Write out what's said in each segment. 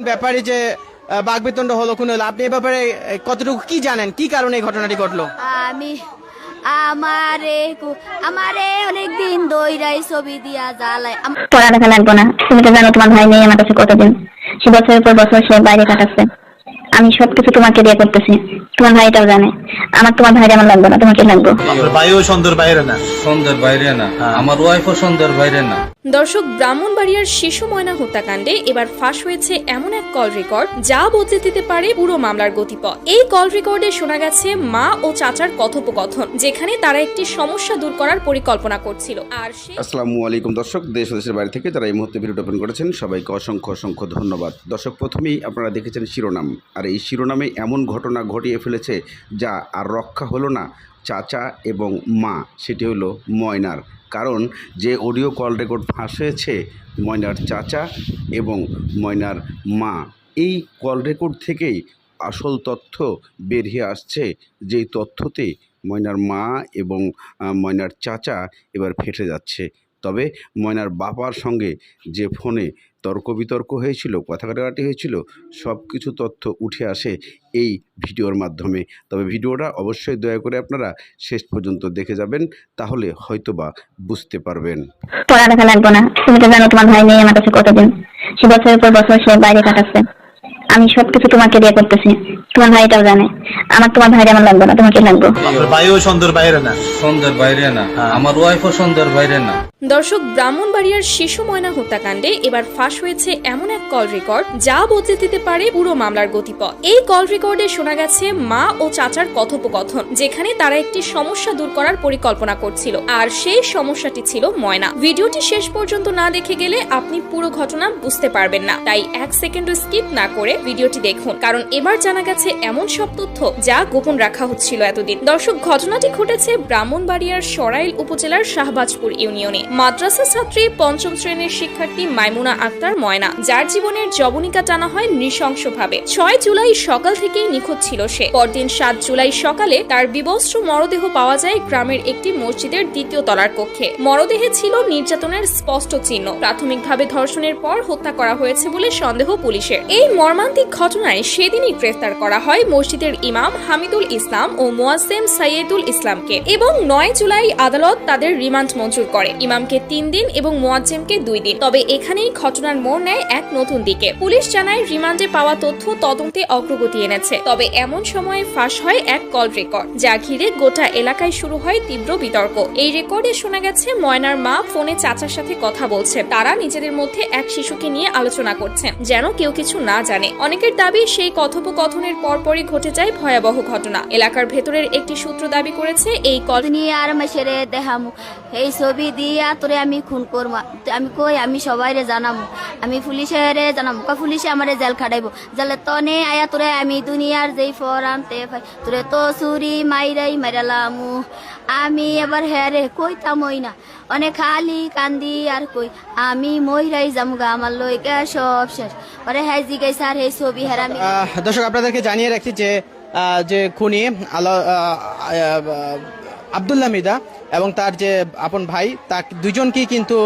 ব্যাপারে যে আহ, হলো কোন হলো আপনি এ ব্যাপারে কতটুকু কি জানেন? কি কারণে এই ঘটনাটি ঘটলো? আমি আমারে আমারে অনেক দিন দইরাই ছবি দিয়া জ্বালায়। আম- পড়ালেখা লাগবো না। তুমি তো জানো তোমার ভাই নেই আমার কাছে কতদিন। সে বছরের পর বছর সে বাইরে কাটাচ্ছে। আমি সবকিছু তোমাকে দিয়ে করতেছি। তোমার ভাইটাও জানে। আমার তোমার ভাইরে আমার লাগবে না তোমাকে লাগবে। ভাইও সুন্দর বাইরে না। সন্ধ্যের বাইরে না। আমার ওয়াইফও সন্ধ্যের বাইরে না। দর্শক ব্রাহ্মণবাড়িয়ার শিশু ময়না হত্যাকাণ্ডে এবার ফাঁস হয়েছে এমন এক কল রেকর্ড যা বদলে দিতে পারে পুরো মামলার গতিপথ। এই কল রেকর্ডে শোনা গেছে মা ও চাচার কথোপকথন যেখানে তারা একটি সমস্যা দূর করার পরিকল্পনা করছিল। আর আসসালামু আলাইকুম দর্শক দেশ দেশের বাড়ি থেকে যারা এই মুহূর্তে ভিডিওটা ওপেন করেছেন সবাইকে অসংখ্য অসংখ্য ধন্যবাদ। দর্শক প্রথমেই আপনারা দেখেছেন শিরোনাম। আর এই শিরোনামে এমন ঘটনা ঘটিয়ে ফেলেছে যা আর রক্ষা হলো না চাচা এবং মা, সেটি হলো ময়নার। কারণ যে অডিও কল রেকর্ড ফাঁস হয়েছে ময়নার চাচা এবং ময়নার মা, এই কল রেকর্ড থেকেই আসল তথ্য বেরিয়ে আসছে। যেই তথ্যতে ময়নার মা এবং ময়নার চাচা এবার ফেটে যাচ্ছে। তবে ময়নার বাবার সঙ্গে যে ফোনে তর্ক বিতর্ক হয়েছিল কথা কাটাকাটি হয়েছিল সব কিছু তথ্য উঠে আসে এই ভিডিওর মাধ্যমে। তবে ভিডিওটা অবশ্যই দয়া করে আপনারা শেষ পর্যন্ত দেখে যাবেন, তাহলে হয়তোবা বুঝতে পারবেন। পড়ালেখা লাগবে না। তুমি তো জানো তোমার ভাই নেই আমার কাছে কতদিন। সে বছরের পর বছর সে বাইরে কাটাচ্ছে। আমি সবকিছু তোমাকে দিয়ে করতেছি। তোমার ভাইটাও জানে। আমার তোমার ভাইরে আমার লাগবে না তোমাকে লাগবে। ভাইও সুন্দর বাইরে না। সন্ধ্যের বাইরে না। আমার ওয়াইফও সন্ধ্যের বাইরে না। দর্শক ব্রাহ্মণবাড়িয়ার শিশু ময়না হত্যাকাণ্ডে এবার ফাঁস হয়েছে এমন এক কল রেকর্ড যা বদলে দিতে পারে পুরো মামলার গতিপথ। এই কল রেকর্ডে শোনা গেছে মা ও চাচার কথোপকথন যেখানে তারা একটি সমস্যা দূর করার পরিকল্পনা করছিল। আর সেই সমস্যাটি ছিল ময়না। ভিডিওটি শেষ পর্যন্ত না দেখে গেলে আপনি পুরো ঘটনা বুঝতে পারবেন না। তাই এক সেকেন্ডও স্কিপ না করে ভিডিওটি দেখুন, কারণ এবার জানা গেছে এমন সব তথ্য যা গোপন রাখা হচ্ছিল এতদিন। দর্শক, ঘটনাটি ঘটেছে ব্রাহ্মণবাড়িয়ার সরাইল উপজেলার শাহবাজপুর ইউনিয়নে। মাদ্রাসা ছাত্রী পঞ্চম শ্রেণির শিক্ষার্থী মাইমুনা আক্তার ময়না, যার জীবনের জবনিকা টানা হয় নৃশংসভাবে। ছয় জুলাই সকাল থেকেই নিখোঁজ ছিল সে। পরদিন সাত জুলাই সকালে তার বিবস্ত্র মরদেহ পাওয়া যায় গ্রামের একটি মসজিদের দ্বিতীয় তলার কক্ষে। মরদেহে ছিল নির্যাতনের স্পষ্ট চিহ্ন। প্রাথমিকভাবে ধর্ষণের পর হত্যা করা হয়েছে বলে সন্দেহ পুলিশের। এই মর্মান্তিক ঘটনায় সেদিনই গ্রেফতার করা হয় মসজিদের ইমাম হামিদুল ইসলাম ও মোয়াসেম সাইয়েদুল ইসলামকে এবং নয় জুলাই আদালত তাদের রিমান্ড মঞ্জুর করে। ইমামকে তিন দিন এবং মোয়াজ্জেমকে দুই দিন। তবে এখানেই ঘটনার মোড় নেয় এক নতুন দিকে। পুলিশ জানায়, রিমান্ডে পাওয়া তথ্য তদন্তে অগ্রগতি এনেছে। তবে এমন সময়ে ফাঁস হয় এক কল রেকর্ড, যা ঘিরে গোটা এলাকায় শুরু হয় তীব্র বিতর্ক। এই রেকর্ডে শোনা গেছে, ময়নার মা ফোনে চাচার সাথে কথা বলছে তারা নিজেদের মধ্যে এক শিশুকে নিয়ে আলোচনা করছেন, যেন কেউ কিছু না জানে। অনেকের দাবি সেই কথোপকথনের পরপরই ঘটে যায় ভয়াবহ ঘটনা। এলাকার ভেতরের একটি সূত্র দাবি করেছে, এই কল দুনিয়ার মাসেরে দেখামু। এই ছবি দিয়া তোরে আমি খুন করব আমি কই, আমি সবাইরে জানামু। আমি পুলিশেরে জানামু। কা পুলিশে আমারে জেল খাটাইবো। জেলে তনে আয়া তোরে আমি দুনিয়ার যেই ফরানতে পাই তোরে তো চুরি মাইরাই মাইরালামু আমি এবার হ্যারে কইতামই না। অনেক খালি কান্দি আর কই। আমি মইরাই জামুগা আমার লইকা সব শেষ। পরে হ্যাঁ জিগাই স্যার এই ছবি আহ, দর্শক আপনাদেরকে জানিয়ে রাখছি যে যে খুনি আলো আবদুল্লাহ মিদা এবং তার যে আপন ভাই তা দুজনকেই কিন্তু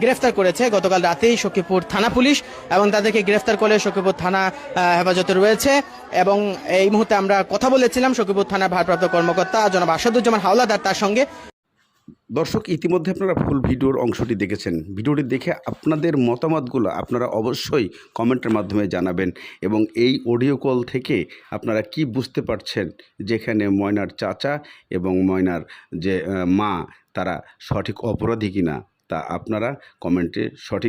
গ্রেফতার করেছে গতকাল রাতেই সখীপুর থানা পুলিশ এবং তাদেরকে গ্রেফতার করে সখীপুর থানা হেফাজতে রয়েছে এবং এই মুহূর্তে আমরা কথা বলেছিলাম সখীপুর থানার ভারপ্রাপ্ত কর্মকর্তা জনাব আসাদুজ্জামান হাওলাদার তার সঙ্গে। দর্শক, ইতিমধ্যে আপনারা ফুল ভিডিওর অংশটি দেখেছেন। ভিডিওটি দেখে আপনাদের মতামতগুলো আপনারা অবশ্যই কমেন্টের মাধ্যমে জানাবেন এবং এই অডিও কল থেকে আপনারা কি বুঝতে পারছেন যেখানে ময়নার চাচা এবং ময়নার যে মা তারা সঠিক অপরাধী কিনা তা আপনারা কমেন্টে সঠিক